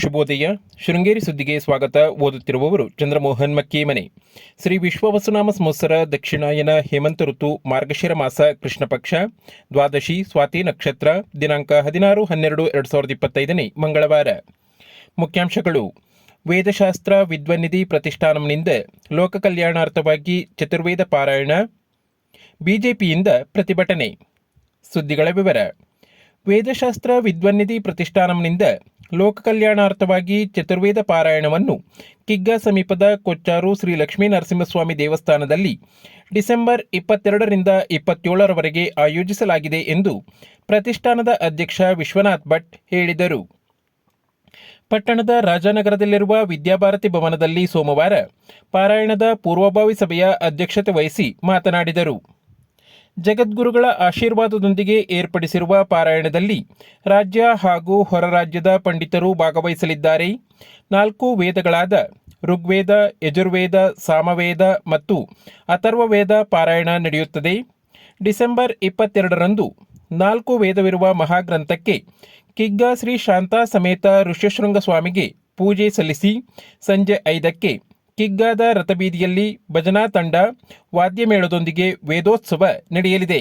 ಶುಭೋದಯ. ಶೃಂಗೇರಿ ಸುದ್ದಿಗೆ ಸ್ವಾಗತ. ಓದುತ್ತಿರುವವರು ಚಂದ್ರಮೋಹನ್ ಮಕ್ಕೇಮನೆ. ಶ್ರೀ ವಿಶ್ವವಸುನಾಮ ಸಂವತ್ಸರ, ದಕ್ಷಿಣಾಯನ ಹೇಮಂತ ಋತು, ಮಾರ್ಗಶಿರ ಮಾಸ, ಕೃಷ್ಣ ಪಕ್ಷ, ದ್ವಾದಶಿ, ಸ್ವಾತಿ ನಕ್ಷತ್ರ, ದಿನಾಂಕ ಹದಿನಾರು, ಹನ್ನೆರಡು, ಎರಡು ಸಾವಿರದ ಇಪ್ಪತ್ತೈದನೇ ಮಂಗಳವಾರ. ಮುಖ್ಯಾಂಶಗಳು. ವೇದಶಾಸ್ತ್ರ ವಿದ್ವನ್ನಿಧಿ ಪ್ರತಿಷ್ಠಾನಂನಿಂದ ಲೋಕ ಕಲ್ಯಾಣಾರ್ಥವಾಗಿ ಚತುರ್ವೇದ ಪಾರಾಯಣ, ಬಿಜೆಪಿಯಿಂದ ಪ್ರತಿಭಟನೆ. ಸುದ್ದಿಗಳ ವಿವರ. ವೇದಶಾಸ್ತ್ರ ವಿದ್ವನ್ನಿಧಿ ಪ್ರತಿಷ್ಠಾನಂನಿಂದ ಲೋಕ ಕಲ್ಯಾಣಾರ್ಥವಾಗಿ ಚತುರ್ವೇದ ಪಾರಾಯಣವನ್ನು ಕಿಗ್ಗಾ ಸಮೀಪದ ಕೊಚ್ಚಾರು ಶ್ರೀ ಲಕ್ಷ್ಮೀ ನರಸಿಂಹಸ್ವಾಮಿ ದೇವಸ್ಥಾನದಲ್ಲಿ ಡಿಸೆಂಬರ್ ಇಪ್ಪತ್ತೆರಡರಿಂದ ಇಪ್ಪತ್ತೇಳರವರೆಗೆ ಆಯೋಜಿಸಲಾಗಿದೆ ಎಂದು ಪ್ರತಿಷ್ಠಾನದ ಅಧ್ಯಕ್ಷ ವಿಶ್ವನಾಥ್ ಭಟ್ ಹೇಳಿದರು. ಪಟ್ಟಣದ ರಾಜನಗರದಲ್ಲಿರುವ ವಿದ್ಯಾಭಾರತಿ ಭವನದಲ್ಲಿ ಸೋಮವಾರ ಪಾರಾಯಣದ ಪೂರ್ವಭಾವಿ ಸಭೆಯ ಅಧ್ಯಕ್ಷತೆ ವಹಿಸಿ ಮಾತನಾಡಿದರು. ಜಗದ್ಗುರುಗಳ ಆಶೀರ್ವಾದದೊಂದಿಗೆ ಏರ್ಪಡಿಸಿರುವ ಪಾರಾಯಣದಲ್ಲಿ ರಾಜ್ಯ ಹಾಗೂ ಹೊರರಾಜ್ಯದ ಪಂಡಿತರು ಭಾಗವಹಿಸಲಿದ್ದಾರೆ. ನಾಲ್ಕು ವೇದಗಳಾದ ಋಗ್ವೇದ, ಯಜುರ್ವೇದ, ಸಾಮವೇದ ಮತ್ತು ಅಥರ್ವವೇದ ಪಾರಾಯಣ ನಡೆಯುತ್ತದೆ. ಡಿಸೆಂಬರ್ ಇಪ್ಪತ್ತೆರಡರಂದು ನಾಲ್ಕು ವೇದವಿರುವ ಮಹಾಗ್ರಂಥಕ್ಕೆ ಕಿಗ್ಗ ಶ್ರೀ ಶಾಂತಾ ಸಮೇತ ಋಷ್ಯಶೃಂಗ ಸ್ವಾಮಿಗೆ ಪೂಜೆ ಸಲ್ಲಿಸಿ ಸಂಜೆ ಐದಕ್ಕೆ ಕಿಗ್ಗಾದ ರಥಬೀದಿಯಲ್ಲಿ ಭಜನಾ ತಂಡ ವಾದ್ಯಮೇಳದೊಂದಿಗೆ ವೇದೋತ್ಸವ ನಡೆಯಲಿದೆ.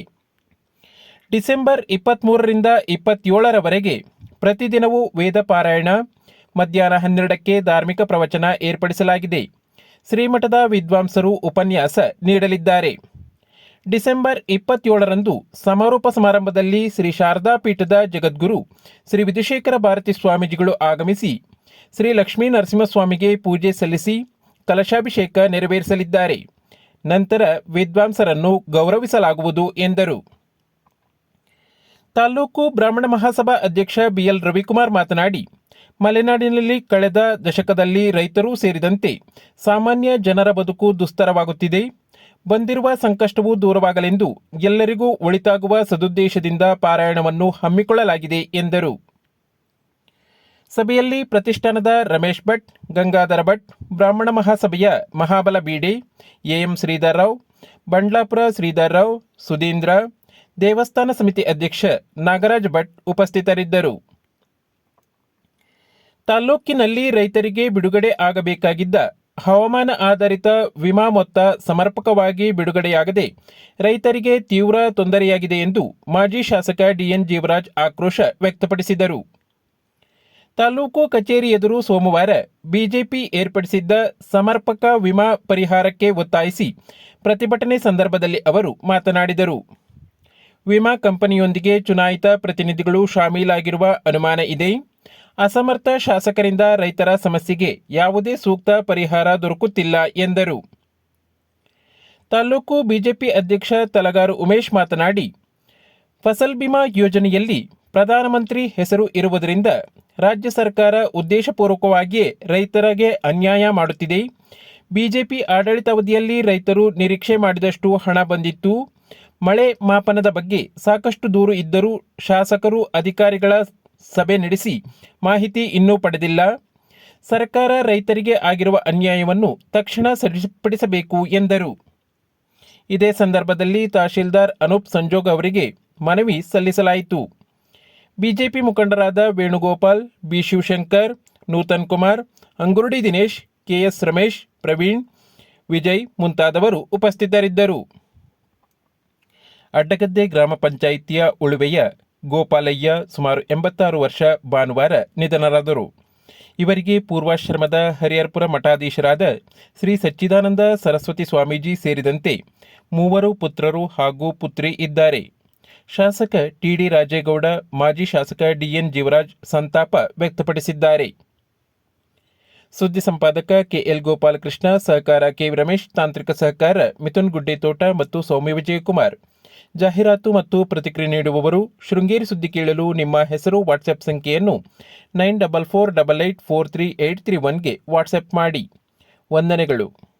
ಡಿಸೆಂಬರ್ ಇಪ್ಪತ್ತ್ಮೂರರಿಂದ ಇಪ್ಪತ್ತೇಳರವರೆಗೆ ಪ್ರತಿದಿನವೂ ವೇದ ಪಾರಾಯಣ, ಮಧ್ಯಾಹ್ನ ಹನ್ನೆರಡಕ್ಕೆ ಧಾರ್ಮಿಕ ಪ್ರವಚನ ಏರ್ಪಡಿಸಲಾಗಿದೆ. ಶ್ರೀಮಠದ ವಿದ್ವಾಂಸರು ಉಪನ್ಯಾಸ ನೀಡಲಿದ್ದಾರೆ. ಡಿಸೆಂಬರ್ ಇಪ್ಪತ್ತೇಳರಂದು ಸಮಾರೋಪ ಸಮಾರಂಭದಲ್ಲಿ ಶ್ರೀ ಶಾರದಾ ಪೀಠದ ಜಗದ್ಗುರು ಶ್ರೀ ವಿಧುಶೇಖರ ಭಾರತಿ ಸ್ವಾಮೀಜಿಗಳು ಆಗಮಿಸಿ ಶ್ರೀ ಲಕ್ಷ್ಮೀ ನರಸಿಂಹಸ್ವಾಮಿಗೆ ಪೂಜೆ ಸಲ್ಲಿಸಿ ಕಲಶಾಭಿಷೇಕ ನೆರವೇರಿಸಲಿದ್ದಾರೆ. ನಂತರ ವಿದ್ವಾಂಸರನ್ನು ಗೌರವಿಸಲಾಗುವುದು ಎಂದರು. ತಾಲೂಕು ಬ್ರಾಹ್ಮಣ ಮಹಾಸಭಾ ಅಧ್ಯಕ್ಷ ಬಿಎಲ್ ರವಿಕುಮಾರ್ ಮಾತನಾಡಿ, ಮಲೆನಾಡಿನಲ್ಲಿ ಕಳೆದ ದಶಕದಲ್ಲಿ ರೈತರೂ ಸೇರಿದಂತೆ ಸಾಮಾನ್ಯ ಜನರ ಬದುಕು ದುಸ್ತರವಾಗುತ್ತಿದೆ. ಬಂದಿರುವ ಸಂಕಷ್ಟವು ದೂರವಾಗಲೆಂದು ಎಲ್ಲರಿಗೂ ಒಳಿತಾಗುವ ಸದುದ್ದೇಶದಿಂದ ಪಾರಾಯಣವನ್ನು ಹಮ್ಮಿಕೊಳ್ಳಲಾಗಿದೆ ಎಂದರು. ಸಭೆಯಲ್ಲಿ ಪ್ರತಿಷ್ಠಾನದ ರಮೇಶ್ ಭಟ್, ಗಂಗಾಧರ ಭಟ್ ಬ್ರಾಹ್ಮಣ ಮಹಾಸಭೆಯ ಮಹಾಬಲ ಬೀಡೆ, ಎಎಂ ಶ್ರೀಧರ್ರಾವ್ ಬಂಡ್ಲಾಪುರ ಶ್ರೀಧರ್ರಾವ್ ಸುಧೀಂದ್ರ, ದೇವಸ್ಥಾನ ಸಮಿತಿ ಅಧ್ಯಕ್ಷ ನಾಗರಾಜ್ ಭಟ್ ಉಪಸ್ಥಿತರಿದ್ದರು. ತಾಲ್ಲೂಕಿನಲ್ಲಿ ರೈತರಿಗೆ ಬಿಡುಗಡೆ ಆಗಬೇಕಾಗಿದ್ದ ಹವಾಮಾನ ಆಧಾರಿತ ವಿಮಾ ಮೊತ್ತ ಸಮರ್ಪಕವಾಗಿ ಬಿಡುಗಡೆಯಾಗದೆ ರೈತರಿಗೆ ತೀವ್ರ ತೊಂದರೆಯಾಗಿದೆ ಎಂದು ಮಾಜಿ ಶಾಸಕ ಡಿಎನ್ ಜೀವರಾಜ್ ಆಕ್ರೋಶ ವ್ಯಕ್ತಪಡಿಸಿದರು. ತಾಲೂಕು ಕಚೇರಿ ಎದುರು ಸೋಮವಾರ ಬಿಜೆಪಿ ಏರ್ಪಡಿಸಿದ್ದ ಸಮರ್ಪಕ ವಿಮಾ ಪರಿಹಾರಕ್ಕೆ ಒತ್ತಾಯಿಸಿ ಪ್ರತಿಭಟನೆ ಸಂದರ್ಭದಲ್ಲಿ ಅವರು ಮಾತನಾಡಿದರು. ವಿಮಾ ಕಂಪನಿಯೊಂದಿಗೆ ಚುನಾಯಿತ ಪ್ರತಿನಿಧಿಗಳು ಶಾಮೀಲಾಗಿರುವ ಅನುಮಾನ ಇದೆ. ಅಸಮರ್ಥ ಶಾಸಕರಿಂದ ರೈತರ ಸಮಸ್ಯೆಗೆ ಯಾವುದೇ ಸೂಕ್ತ ಪರಿಹಾರ ದೊರಕುತ್ತಿಲ್ಲ ಎಂದರು. ತಾಲೂಕು ಬಿಜೆಪಿ ಅಧ್ಯಕ್ಷ ತಲಗಾರು ಉಮೇಶ್ ಮಾತನಾಡಿ, ಫಸಲ್ ಬಿಮಾ ಯೋಜನೆಯಲ್ಲಿ ಪ್ರಧಾನಮಂತ್ರಿ ಹೆಸರು ಇರುವುದರಿಂದ ರಾಜ್ಯ ಸರ್ಕಾರ ಉದ್ದೇಶಪೂರ್ವಕವಾಗಿಯೇ ರೈತರಿಗೆ ಅನ್ಯಾಯ ಮಾಡುತ್ತಿದೆ. ಬಿಜೆಪಿ ಆಡಳಿತಾವಧಿಯಲ್ಲಿ ರೈತರು ನಿರೀಕ್ಷೆ ಮಾಡಿದಷ್ಟು ಹಣ ಬಂದಿತ್ತು. ಮಳೆ ಮಾಪನದ ಬಗ್ಗೆ ಸಾಕಷ್ಟು ದೂರು ಇದ್ದರೂ ಶಾಸಕರು, ಅಧಿಕಾರಿಗಳ ಸಭೆ ನಡೆಸಿ ಮಾಹಿತಿ ಇನ್ನೂ ಪಡೆದಿಲ್ಲ. ಸರ್ಕಾರ ರೈತರಿಗೆ ಆಗಿರುವ ಅನ್ಯಾಯವನ್ನು ತಕ್ಷಣ ಸರಿಪಡಿಸಬೇಕು ಎಂದರು. ಇದೇ ಸಂದರ್ಭದಲ್ಲಿ ತಹಶೀಲ್ದಾರ್ ಅನೂಪ್ ಸಂಜೋಗ್ ಅವರಿಗೆ ಮನವಿ ಸಲ್ಲಿಸಲಾಯಿತು. ಬಿಜೆಪಿ ಮುಖಂಡರಾದ ವೇಣುಗೋಪಾಲ್, ಬಿ ಶಿವಶಂಕರ್, ನೂತನ್ ಕುಮಾರ್, ಅಂಗುರುಡಿ ದಿನೇಶ್ ಕೆಎಸ್ ರಮೇಶ್, ಪ್ರವೀಣ್, ವಿಜಯ್ ಮುಂತಾದವರು ಉಪಸ್ಥಿತರಿದ್ದರು. ಅಡ್ಡಗದ್ದೆ ಗ್ರಾಮ ಪಂಚಾಯಿತಿಯ ಉಳುವೆಯ ಗೋಪಾಲಯ್ಯ ಸುಮಾರು ಎಂಬತ್ತಾರು ವರ್ಷ ಭಾನುವಾರ ನಿಧನರಾದರು. ಇವರಿಗೆ ಪೂರ್ವಾಶ್ರಮದ ಹರಿಹರ್ಪುರ ಮಠಾಧೀಶರಾದ ಶ್ರೀ ಸಚ್ಚಿದಾನಂದ ಸರಸ್ವತಿ ಸ್ವಾಮೀಜಿ ಸೇರಿದಂತೆ ಮೂವರು ಪುತ್ರರು ಹಾಗೂ ಪುತ್ರಿ ಇದ್ದಾರೆ. ಶಾಸಕ ಟಿಡಿ ರಾಜೇಗೌಡ, ಮಾಜಿ ಶಾಸಕ ಡಿಎನ್ ಜೀವರಾಜ್ ಸಂತಾಪ ವ್ಯಕ್ತಪಡಿಸಿದ್ದಾರೆ. ಸುದ್ದಿ ಸಂಪಾದಕ ಕೆಎಲ್ ಗೋಪಾಲಕೃಷ್ಣ, ಸಹಕಾರ ಕೆ ರಮೇಶ್, ತಾಂತ್ರಿಕ ಸಹಕಾರ ಮಿಥುನ್ ಗುಡ್ಡೆತೋಟ ಮತ್ತು ಸೌಮ್ಯ ವಿಜಯಕುಮಾರ್. ಜಾಹೀರಾತು ಮತ್ತು ಪ್ರತಿಕ್ರಿಯೆ ನೀಡುವವರು, ಶೃಂಗೇರಿ ಸುದ್ದಿ ಕೇಳಲು ನಿಮ್ಮ ಹೆಸರು ವಾಟ್ಸ್ಆಪ್ ಸಂಖ್ಯೆಯನ್ನು nine double four double eight four three eight three ಒನ್ಗೆ WhatsApp ಮಾಡಿ. ವಂದನೆಗಳು.